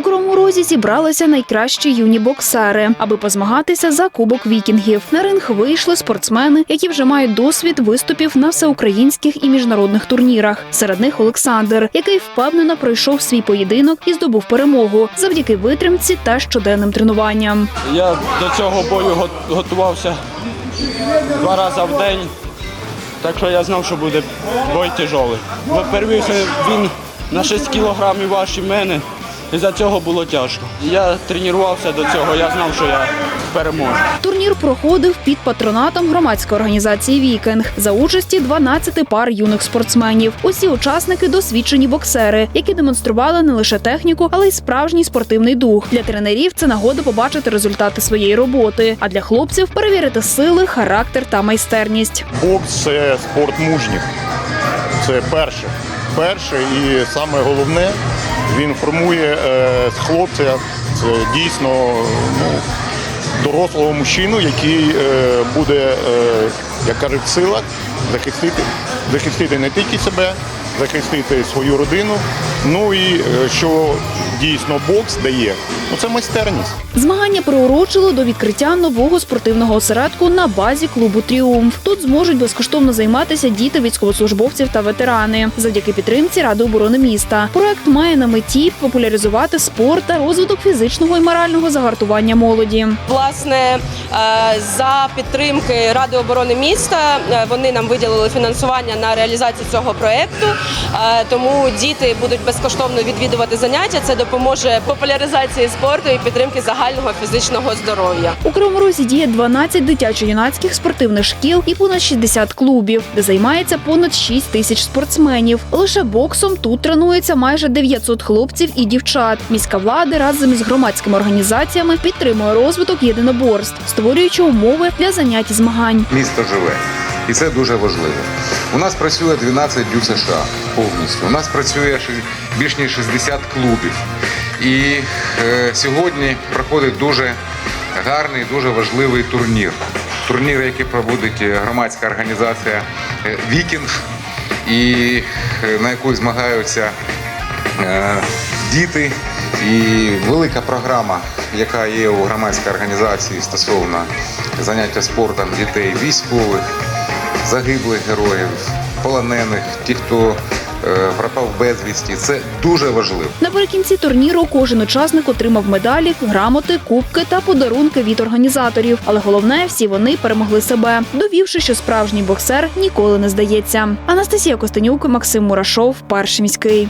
У Кривому Розі зібралися найкращі юні боксери, аби позмагатися за кубок вікінгів. На ринг вийшли спортсмени, які вже мають досвід виступів на всеукраїнських і міжнародних турнірах. Серед них Олександр, який впевнено пройшов свій поєдинок і здобув перемогу завдяки витримці та щоденним тренуванням. Я до цього бою готувався два рази в день, так що я знав, що буде бой тяжелий. По-перше, він на 6 кілограмів важчий мене, і за цього було тяжко. Я тренувався до цього, я знав, що я переможу. Турнір проходив під патронатом громадської організації Вікінг за участі 12 пар юних спортсменів. Усі учасники досвідчені боксери, які демонстрували не лише техніку, але й справжній спортивний дух. Для тренерів це нагода побачити результати своєї роботи. А для хлопців перевірити сили, характер та майстерність. Бокс це спорт мужніх. Це перше. Перше і саме головне, він формує е, хлопця дійсно ну, дорослого мужчину, який е, буде, е, як кажуть, в силах захистити, захистити не тільки себе, захистити свою родину. Ну і е, що дійсно бокс дає, ну це майстерність. Змагання приурочили до відкриття нового спортивного осередку на базі клубу Тріумф. Тут зможуть безкоштовно займатися діти військовослужбовців та ветерани завдяки підтримці Ради оборони міста. Проект має на меті популяризувати спорт та розвиток фізичного і морального загартування молоді. Власне, е, за підтримки Ради оборони міста е, вони нам виділили фінансування на реалізацію цього проекту. Е, Тому діти будуть безкоштовно відвідувати заняття. Це допоможе популяризації спорту і підтримки загального фізичного здоров'я. У Кривому Розі діє 12 дитячо-юнацьких спортивних шкіл і понад 60 клубів, де займається понад 6 тисяч спортсменів. Лише боксом тут тренується майже 900 хлопців і дівчат. Міська влада разом із громадськими організаціями підтримує розвиток єдиноборств, створюючи умови для занять і змагань. місто живе. І це дуже важливо. У нас працює 12 дю США повністю. У нас працює більш ніж 60 клубів. І сьогодні проходить дуже гарний, дуже важливий турнір. Турнір, який проводить е, громадська організація е, Вікінг, і е, на яку змагаються е, діти. І велика програма, яка є у громадській організації стосовно заняття спортом дітей військових, загиблих героїв, полонених, ті, хто е, пропав безвісті. Це дуже важливо. Наприкінці турніру кожен учасник отримав медалі, грамоти, кубки та подарунки від організаторів. Але головне, всі вони перемогли себе, довівши, що справжній боксер ніколи не здається. Анастасія Костенюк, Максим Мурашов, перший міський.